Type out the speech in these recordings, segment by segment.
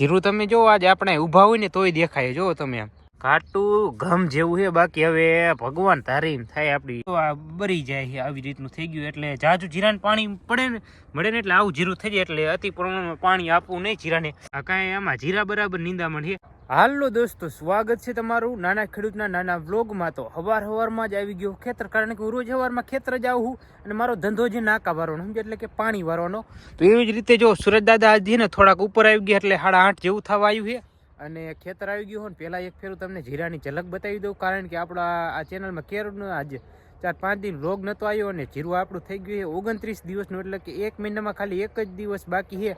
જીરું તમે જો આજે આપણે ઊભા હોય ને તોય દેખાય જો તમે ઘાટું ઘમ જેવું છે. બાકી હવે ભગવાન ધારી થાય આપડી. તો આ બરી જાય છે આવી રીતનું થઈ ગયું. એટલે જાજુ જીરાને પાણી પડે ને, મળે ને એટલે આવું જીરું થઈ જાય. એટલે અતિ પ્રમાણમાં પાણી આપવું નહીં જીરાને. આ કાંઈ આમાં જીરા બરાબર નિંદામણ છે. હાલો દોસ્તો, સ્વાગત છે તમારું નાના ખેડૂતના નાના વ્લોગમાં. તો હવાર હવારમાં જ આવી ગયો ખેતર. કારણ કે હું રોજ હવારમાં ખેતર જ આવું અને મારો ધંધો છે નાકા વારવાનો સમજે એટલે કે પાણી વારવાનો. તો એવી જ રીતે જો સુરજ દાદા આજે થોડાક ઉપર આવી ગયા, એટલે સાડા આઠ જેવું થવા આવ્યું છે. અને ખેતર આવી ગયું હોય ને, પહેલાં એક ફેરું તમને જીરાની ઝલક બતાવી દઉં, કારણ કે આપણા આ ચેનલમાં કેરનું આજે ચાર પાંચ દિન રોગ નહોતો આવ્યો અને જીરું આપણું થઈ ગયું છે ઓગણત્રીસ દિવસનું, એટલે કે એક મહિનામાં ખાલી એક જ દિવસ બાકી છે.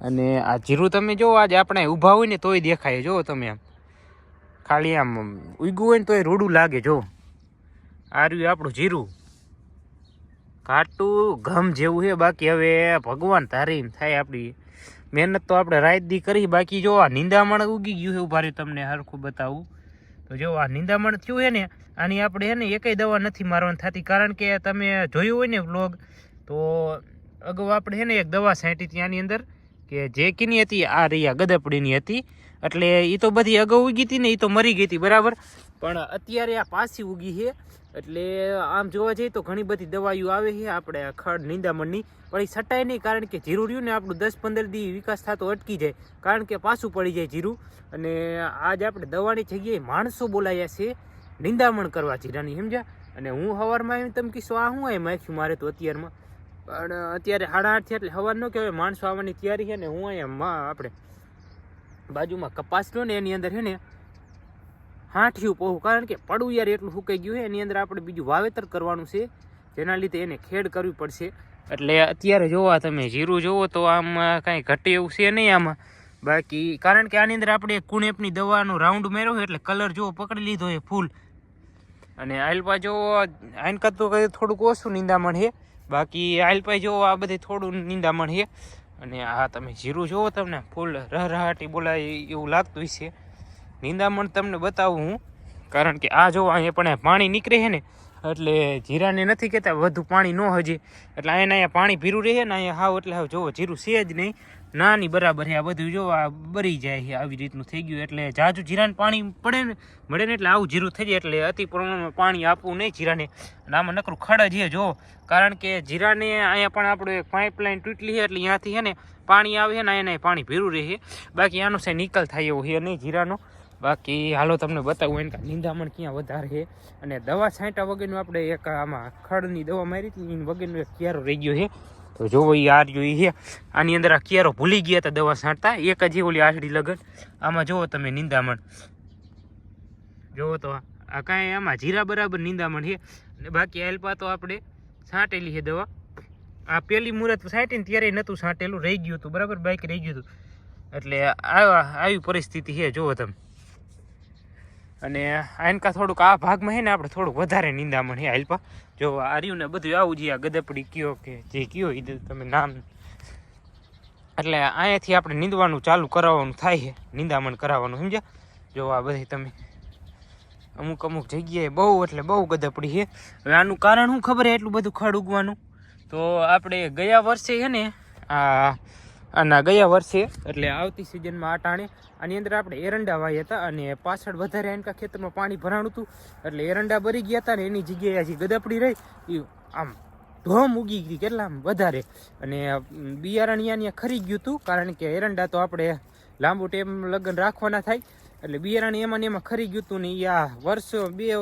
અને આ જીરું તમે જો આજે આપણે ઊભા હોય ને તોય દેખાય જો તમે આમ. ખાલી આમ ઉગ્યું હોય ને તોય રૂડું લાગે, જો. આ રહ્યું આપણું જીરું. ઘાટું ઘમ જેવું છે, બાકી હવે ભગવાન તારી થાય આપણી મહેનત તો આપણે રાત દી કરી, બાકી જો આ નિંદામણ ઉગી ગયું છે ઊભા રહ્યું તમને હરખું બતાવું. તો જો આ નિંદામણ થયું છે ને, આની આપણે છે ને એકેય દવા નથી મારવાની થતી, કારણ કે તમે જોયું હોય ને વ્લોગ તો અગાઉ આપણે છે ને એક દવા છાંટી હતી આની અંદર, કે જે કીની હતી, આ રહ્યા ગદપડીની હતી. એટલે એ તો બધી અગાઉ ઉગી હતી ને એ તો મરી ગઈ હતી, બરાબર? પણ અત્યારે આ પાછી ઉગી છે. એટલે આમ જોવા જઈએ તો ઘણી બધી દવાઈઓ આવે છે આપણે ખડ નિંદામણની પણ એ છટાય નહીં કારણ કે જીરું રહ્યું ને આપણું દસ પંદર દી વિકાસ થતો અટકી જાય. કારણ કે પાછું પડી જાય જીરું. અને આજ આપણે દવાની જગ્યાએ માણસો બોલાયા છે નિંદામણ કરવા જીરાની, સમજ્યા? અને હું સવારમાં એમ તમે કહીશું આ હું એમ આખ્યું મારે તો અત્યારમાં? પણ અત્યારે સાડા આઠ છે એટલે સવાર ન કહેવાય, માણસો આવવાની તૈયારી છે ને હું અહીંયા આપણે બાજુમાં કપાસ લો ને એની અંદર છે ને હાંઠિયું પહોવું કારણ કે પડવું યાર એટલું સુકાઈ ગયું છે. એની અંદર આપણે બીજું વાવેતર કરવાનું છે. જેના લીધે એને ખેડ કરવી પડશે. એટલે અત્યારે જોવા તમે જીરું જોવો તો આમ કાંઈ ઘટે એવું છે નહીં આમાં. બાકી કારણ કે આની અંદર આપણે કુણેપની દવાનો રાઉન્ડ મેળવ્યો એટલે કલર જોવો પકડી લીધો એ ફૂલ. અને આયલપા જો આઈન કરતું થોડુંક ઓછું નિંદામણ છે. બાકી આલપા જો આ બધી થોડું નિંદામણ છે. અને આ તમે જીરું જોવો તમને, ફૂલ રહરાટી બોલાય એવું લાગતું છે નિંદામણ તમને બતાવું હું. કારણ કે આ જો અહીંયા પણ પાણી નીકળે છે ને, એટલે જીરાને નથી કહેતા, વધુ પાણી ન હજી. એટલે અહીંયા અહીંયા પાણી ભીરું રહે ને અહીંયા હાવ, એટલે હાવ જોવો, જીરું છે જ નહીં. નાની બરાબર છે, આ બધું જો આ બરી જાય છે, આવી રીતનું થઈ ગયું. એટલે જાજુ જીરાને પાણી પડે ને, મળે ને એટલે આવું જીરું થઈ જાય, એટલે અતિ પ્રમાણમાં પાણી આપવું નહીં જીરાને. અને આમાં નકરું ખડ છે, જો. કારણ કે જીરાને અહીંયા પણ આપણે એક પાઇપલાઇન તૂટલી છે, એટલે ત્યાંથી છે ને પાણી આવે છે ને અહીંયા પાણી ભીરું રહે બાકી આનો છે નિકાલ થાય એવું છે નહીં જીરાનો. બાકી હાલો તમને બતાવું એને નિંદામણ ક્યાં વધારે છે? અને દવા છાંટા વગરનું આપણે એક આમાં ખડની દવા મારી હતી વગરનો એક ક્યારો રહી ગયો છે. તો જોવો એ આ રહ્યો એ છે. આની અંદર આ ક્યારો ભૂલી ગયા હતા દવા છાંટતા, એક જ ઓલી આસડી લગન. આમાં જુઓ તમે નિંદામણ. જુઓ તો આ કાંઈ આમાં જીરા બરાબર નિંદામણ છે. અને બાકી એલ્પા તો આપણે છાંટેલી છે દવા. આ પેલી મુહૂર્ત છાંટીને ત્યારે નહોતું છાંટેલું, રહી ગયું હતું, બરાબર? બાઈક રહી ગયું હતું. એટલે આ આવી પરિસ્થિતિ છે જુઓ તમે. અને આનકા થોડુંક આ ભાગમાં છે ને આપણે થોડુંક વધારે નિંદામણ હે હાલપા જો આ રહ્યું ને બધું આવું જે આ ગદપડી કયો કે જે કયો એ તમે નામ. એટલે અહીંયાથી આપણે નીંદવાનું ચાલુ કરાવવાનું થાય છે નિંદામણ કરાવવાનું, સમજ્યા? જો આ બધી તમે અમુક અમુક જગ્યાએ બહુ એટલે બહુ ગદપડી છે હવે આનું કારણ શું ખબર એટલું બધું ખડ ઉગવાનું? તો આપણે ગયા વર્ષે છે ને આ આના ગયા વર્ષે એટલે આવતી સિઝનમાં આ ટાણે આની અંદર આપણે એરંડા વાવ્યા હતા અને પાછળ વધારે એનકા ખેતરમાં પાણી ભરાણું હતું. એટલે એરંડા ભરી ગયા હતા ને એની જગ્યાએ હજી ગદપડી રહી. એ આમ ધોમ ઉગી ગઈ, કેટલા આમ વધારે. અને બિયારણ અહીંયા ખરી ગયું હતું, કારણ કે એરંડા તો આપણે લાંબુ ટાઈમ લગ્ન રાખવાના થાય. એટલે બિયારણ એમાં ને એમાં ખરી ગયું હતું ને આ વર્ષો બે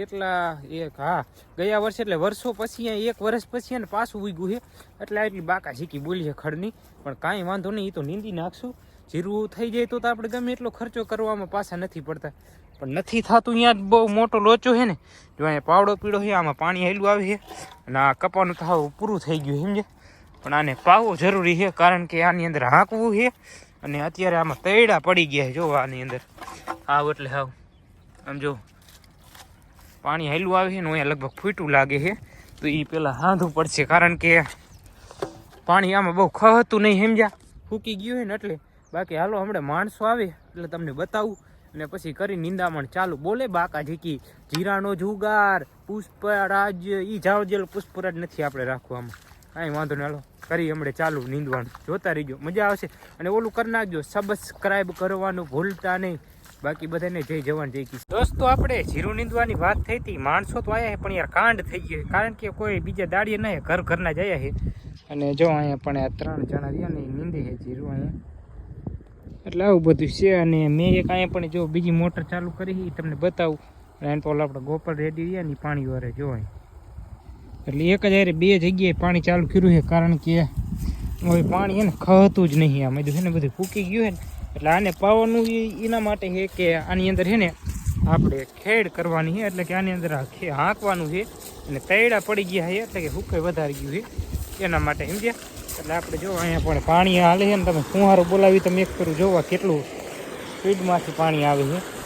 કેટલા એક હા ગયા વર્ષે એટલે વર્ષો પછી એક વર્ષ પછી એને પાછું ઉગ્યું છે. એટલે એટલી બાકા શીખી બોલી છે ખડની. પણ કાંઈ વાંધો નહીં, એ તો નીંદી નાખશું. જીરું થઈ જાય તો તો આપણે ગમે એટલો ખર્ચો કરવામાં પાછા નથી પડતા. પણ નથી થતું અહીંયા બહુ મોટો લોચો છે ને. જો અહીંયા પાવડો પીળો છે, આમાં પાણી હેલું આવે છે. અને આ કપાનું થાવ પૂરું થઈ ગયું સમજે પણ આને પાવો જરૂરી છે, કારણ કે આની અંદર હાંકવું છે. અને અત્યારે આમાં તૈડા પડી ગયા છે, જો આની અંદર. આવ એટલે હાવ. આમ જો પાણી હેલું આવે છે ને અહીંયા લગભગ ફૂટું લાગે છે. તો એ પહેલાં હાંધવું પડશે, કારણ કે પાણી આમાં બહુ ખહતું નહીં, સમજ્યા? ફૂકી ગયું હોય ને એટલે. બાકી હાલો, હમણાં માણસો આવે, એટલે તમને બતાવું. અને પછી કરી નિંદામણ ચાલુ. બોલે બાકા ઝીકી જીરાનો જુગાર પુષ્પરાજ એ જાવ જેલ પુષ્પરાજ નથી આપણે રાખવામાં કાંઈ વાંધો નહીં, હાલો. કરી હમણાં ચાલુ નીંદવાનું. જોતા રહીજો, મજા આવશે. અને ઓલું કરી નાખજો સબસ્ક્રાઈબ કરવાનું ભૂલતા નહીં. બાકી બધાને જય જવાન, જય કિશન દોસ્તો, આપણે જીરું નીંદવાની વાત થઈ હતી. માણસો તો આવ્યા છે પણ યાર કાંડ થઈ ગયો કારણ કે કોઈ બીજા દાડીએ નહીં ઘર ઘરના જ આવ્યા છે અને જો અહીંયા પણ આ ત્રણ જણા રહ્યા ને નીંદે છે જીરું અહીંયા. એટલે આવું બધું છે. અને મેં એક અહીંયા પણ જો બીજી મોટર ચાલુ કરી તમને બતાવું. અને એને ઓલા આપણે ગોપાલ રેડી રહ્યા ને પાણી વારે જો એટલે એક જ અરે બે જગ્યાએ પાણી ચાલુ કર્યું છે કારણ કે હવે પાણી એને ખતું જ નહીં આમ. મેં છે ને, બધું ફૂકી ગયું છે ને. એટલે આને પાવાનું એના માટે છે કે આની અંદર છે ને આપણે ખેડ કરવાની છે. એટલે કે આની અંદર હાંકવાનું છે. અને તૈડા પડી ગયા છે. એટલે કે હુકે વધારી ગયું છે. એના માટે સમજ્યા? એટલે આપણે જો અહીંયા પણ પાણી હાલે છે ને તમે ફુહારો બોલાવી તમે એક કરું જોવા કેટલું સ્પીડમાંથી પાણી આવે છે.